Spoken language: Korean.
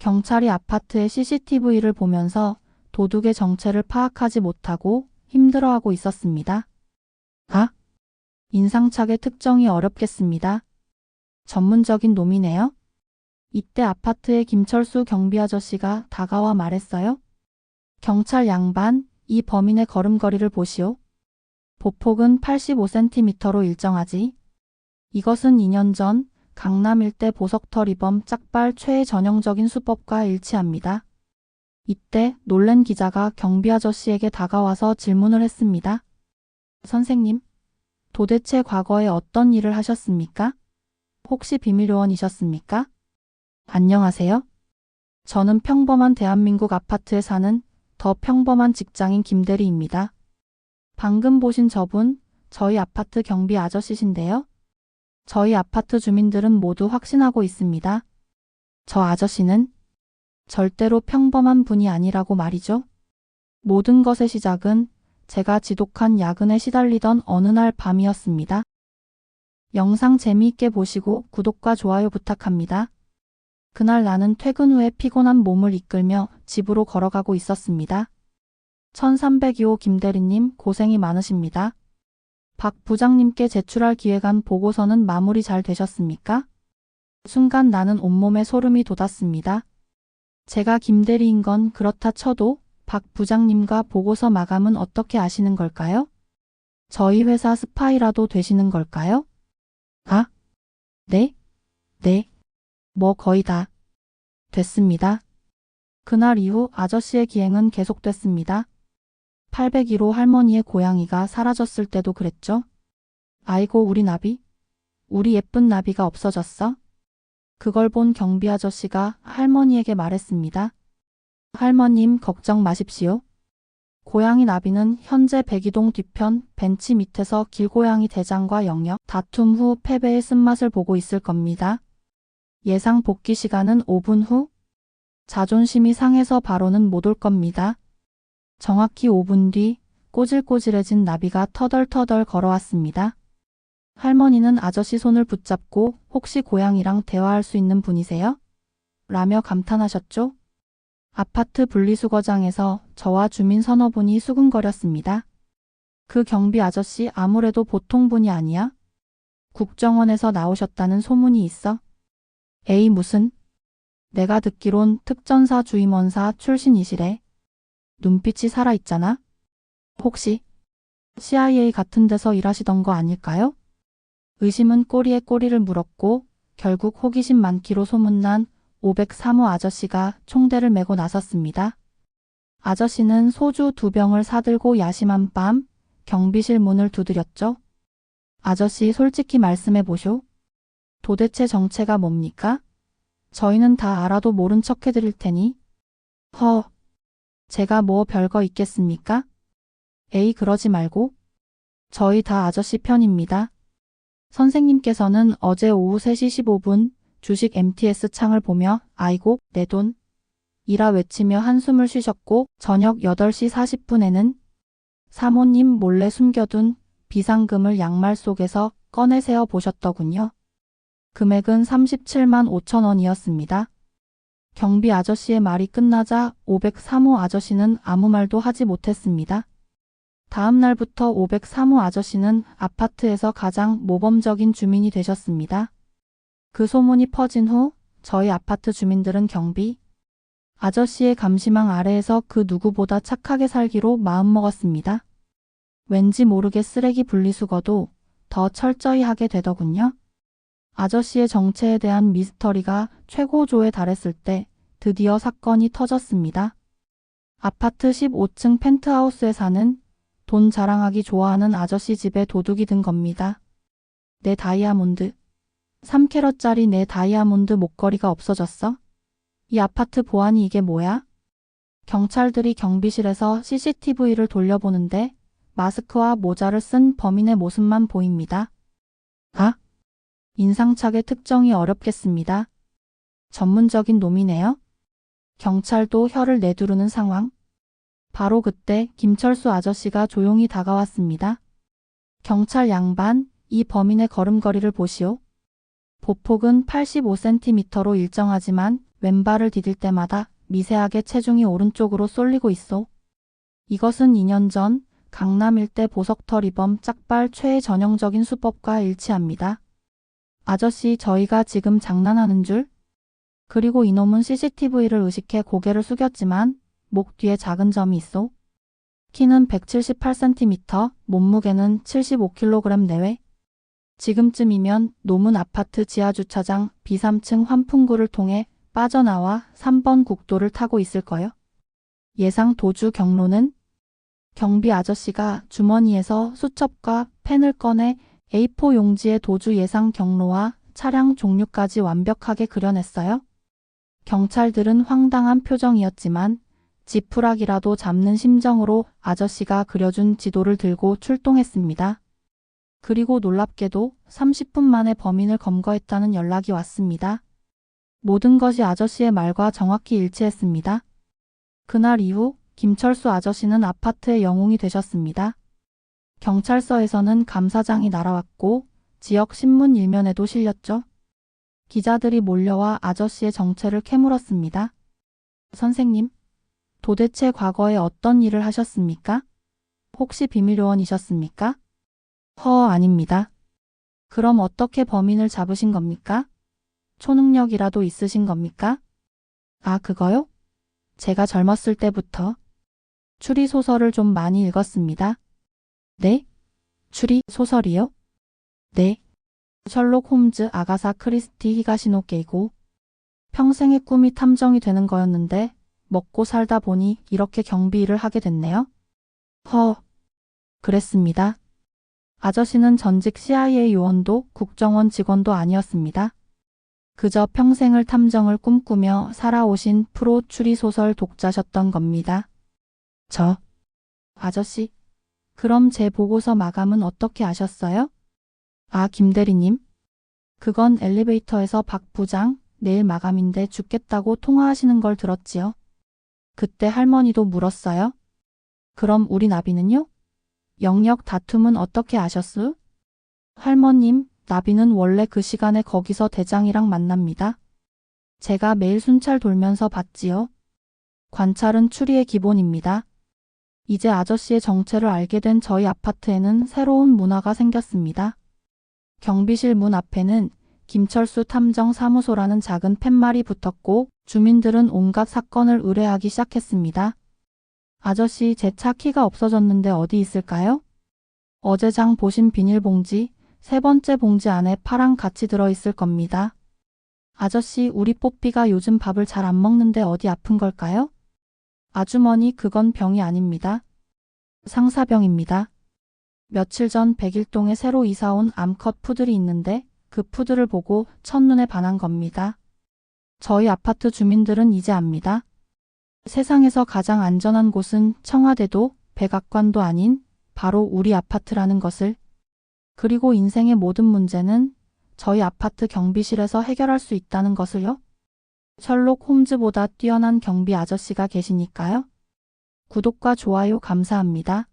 경찰이 아파트의 CCTV를 보면서 도둑의 정체를 파악하지 못하고 힘들어하고 있었습니다. 아? 인상착의 특정이 어렵겠습니다. 전문적인 놈이네요. 이때 아파트의 김철수 경비 아저씨가 다가와 말했어요. 경찰 양반, 이 범인의 걸음걸이를 보시오. 보폭은 85cm로 일정하지. 이것은 2년 전 강남 일대 보석털이범 짝발 최의 전형적인 수법과 일치합니다. 이때 놀란 기자가 경비 아저씨에게 다가와서 질문을 했습니다. 선생님, 도대체 과거에 어떤 일을 하셨습니까? 혹시 비밀요원이셨습니까? 안녕하세요. 저는 평범한 대한민국 아파트에 사는 더 평범한 직장인 김대리입니다. 방금 보신 저분, 저희 아파트 경비 아저씨신데요. 저희 아파트 주민들은 모두 확신하고 있습니다. 저 아저씨는 절대로 평범한 분이 아니라고 말이죠. 모든 것의 시작은 제가 지독한 야근에 시달리던 어느 날 밤이었습니다. 영상 재미있게 보시고 구독과 좋아요 부탁합니다. 그날 나는 퇴근 후에 피곤한 몸을 이끌며 집으로 걸어가고 있었습니다. 1302호 김대리님 고생이 많으십니다. 박 부장님께 제출할 기획안 보고서는 마무리 잘 되셨습니까? 순간 나는 온몸에 소름이 돋았습니다. 제가 김대리인 건 그렇다 쳐도 박 부장님과 보고서 마감은 어떻게 아시는 걸까요? 저희 회사 스파이라도 되시는 걸까요? 아? 네? 네. 뭐 거의 다 됐습니다. 그날 이후 아저씨의 기행은 계속됐습니다. 801호 할머니의 고양이가 사라졌을 때도 그랬죠. 아이고 우리 나비? 우리 예쁜 나비가 없어졌어? 그걸 본 경비 아저씨가 할머니에게 말했습니다. 할머님 걱정 마십시오. 고양이 나비는 현재 백이동 뒤편 벤치 밑에서 길고양이 대장과 영역 다툼 후 패배의 쓴맛을 보고 있을 겁니다. 예상 복귀 시간은 5분 후 자존심이 상해서 바로는 못 올 겁니다. 정확히 5분 뒤 꼬질꼬질해진 나비가 터덜터덜 걸어왔습니다. 할머니는 아저씨 손을 붙잡고 혹시 고양이랑 대화할 수 있는 분이세요? 라며 감탄하셨죠? 아파트 분리수거장에서 저와 주민 서너 분이 수근거렸습니다. 그 경비 아저씨 아무래도 보통 분이 아니야? 국정원에서 나오셨다는 소문이 있어? 에이 무슨? 내가 듣기론 특전사 주임원사 출신이시래. 눈빛이 살아있잖아? 혹시 CIA 같은 데서 일하시던 거 아닐까요? 의심은 꼬리에 꼬리를 물었고 결국 호기심 많기로 소문난 503호 아저씨가 총대를 메고 나섰습니다. 아저씨는 소주 두 병을 사들고 야심한 밤 경비실 문을 두드렸죠. 아저씨 솔직히 말씀해 보쇼. 도대체 정체가 뭡니까? 저희는 다 알아도 모른 척 해드릴 테니. 허, 제가 뭐 별거 있겠습니까? 에이 그러지 말고. 저희 다 아저씨 편입니다. 선생님께서는 어제 오후 3시 15분 주식 MTS 창을 보며 아이고 내 돈 이라 외치며 한숨을 쉬셨고 저녁 8시 40분에는 사모님 몰래 숨겨둔 비상금을 양말 속에서 꺼내 세어 보셨더군요. 금액은 37만 5천 원이었습니다. 경비 아저씨의 말이 끝나자 503호 아저씨는 아무 말도 하지 못했습니다. 다음 날부터 503호 아저씨는 아파트에서 가장 모범적인 주민이 되셨습니다. 그 소문이 퍼진 후 저희 아파트 주민들은 경비 아저씨의 감시망 아래에서 그 누구보다 착하게 살기로 마음먹었습니다. 왠지 모르게 쓰레기 분리수거도 더 철저히 하게 되더군요. 아저씨의 정체에 대한 미스터리가 최고조에 달했을 때 드디어 사건이 터졌습니다. 아파트 15층 펜트하우스에 사는 돈 자랑하기 좋아하는 아저씨 집에 도둑이 든 겁니다. 내 다이아몬드. 3캐럿짜리 내 다이아몬드 목걸이가 없어졌어? 이 아파트 보안이 이게 뭐야? 경찰들이 경비실에서 CCTV를 돌려보는데 마스크와 모자를 쓴 범인의 모습만 보입니다. 아? 인상착의 특정이 어렵겠습니다. 전문적인 놈이네요. 경찰도 혀를 내두르는 상황. 바로 그때 김철수 아저씨가 조용히 다가왔습니다. 경찰 양반, 이 범인의 걸음걸이를 보시오. 보폭은 85cm로 일정하지만 왼발을 디딜 때마다 미세하게 체중이 오른쪽으로 쏠리고 있어. 이것은 2년 전 강남 일대 보석털이범 짝발 최의 전형적인 수법과 일치합니다. 아저씨 저희가 지금 장난하는 줄? 그리고 이놈은 CCTV를 의식해 고개를 숙였지만 목 뒤에 작은 점이 있어. 키는 178cm, 몸무게는 75kg 내외. 지금쯤이면 노문 아파트 지하주차장 B3층 환풍구를 통해 빠져나와 3번 국도를 타고 있을 거요. 예상 도주 경로는 경비 아저씨가 주머니에서 수첩과 펜을 꺼내 A4 용지의 도주 예상 경로와 차량 종류까지 완벽하게 그려냈어요. 경찰들은 황당한 표정이었지만 지푸라기라도 잡는 심정으로 아저씨가 그려준 지도를 들고 출동했습니다. 그리고 놀랍게도 30분 만에 범인을 검거했다는 연락이 왔습니다. 모든 것이 아저씨의 말과 정확히 일치했습니다. 그날 이후 김철수 아저씨는 아파트의 영웅이 되셨습니다. 경찰서에서는 감사장이 날아왔고 지역 신문 일면에도 실렸죠. 기자들이 몰려와 아저씨의 정체를 캐물었습니다. 선생님, 도대체 과거에 어떤 일을 하셨습니까? 혹시 비밀요원이셨습니까? 허, 아닙니다. 그럼 어떻게 범인을 잡으신 겁니까? 초능력이라도 있으신 겁니까? 아, 그거요? 제가 젊었을 때부터 추리 소설을 좀 많이 읽었습니다. 네? 추리 소설이요? 네. 셜록 홈즈 아가사 크리스티 히가시노 게이고 평생의 꿈이 탐정이 되는 거였는데 먹고 살다 보니 이렇게 경비 일을 하게 됐네요. 허. 그랬습니다. 아저씨는 전직 CIA 요원도 국정원 직원도 아니었습니다. 그저 평생을 탐정을 꿈꾸며 살아오신 프로 추리소설 독자셨던 겁니다. 저. 아저씨. 그럼 제 보고서 마감은 어떻게 하셨어요? 아, 김 대리님. 그건 엘리베이터에서 박 부장, 내일 마감인데 죽겠다고 통화하시는 걸 들었지요. 그때 할머니도 물었어요. 그럼 우리 나비는요? 영역 다툼은 어떻게 아셨수? 할머님, 나비는 원래 그 시간에 거기서 대장이랑 만납니다. 제가 매일 순찰 돌면서 봤지요. 관찰은 추리의 기본입니다. 이제 아저씨의 정체를 알게 된 저희 아파트에는 새로운 문화가 생겼습니다. 경비실 문 앞에는 김철수 탐정 사무소라는 작은 팻말이 붙었고 주민들은 온갖 사건을 의뢰하기 시작했습니다. 아저씨 제 차 키가 없어졌는데 어디 있을까요? 어제 장 보신 비닐봉지, 세 번째 봉지 안에 파랑 같이 들어있을 겁니다. 아저씨 우리 뽀삐가 요즘 밥을 잘 안 먹는데 어디 아픈 걸까요? 아주머니 그건 병이 아닙니다. 상사병입니다. 며칠 전 백일동에 새로 이사온 암컷 푸들이 있는데 그 푸들을 보고 첫눈에 반한 겁니다. 저희 아파트 주민들은 이제 압니다. 세상에서 가장 안전한 곳은 청와대도 백악관도 아닌 바로 우리 아파트라는 것을. 그리고 인생의 모든 문제는 저희 아파트 경비실에서 해결할 수 있다는 것을요. 셜록 홈즈보다 뛰어난 경비 아저씨가 계시니까요. 구독과 좋아요 감사합니다.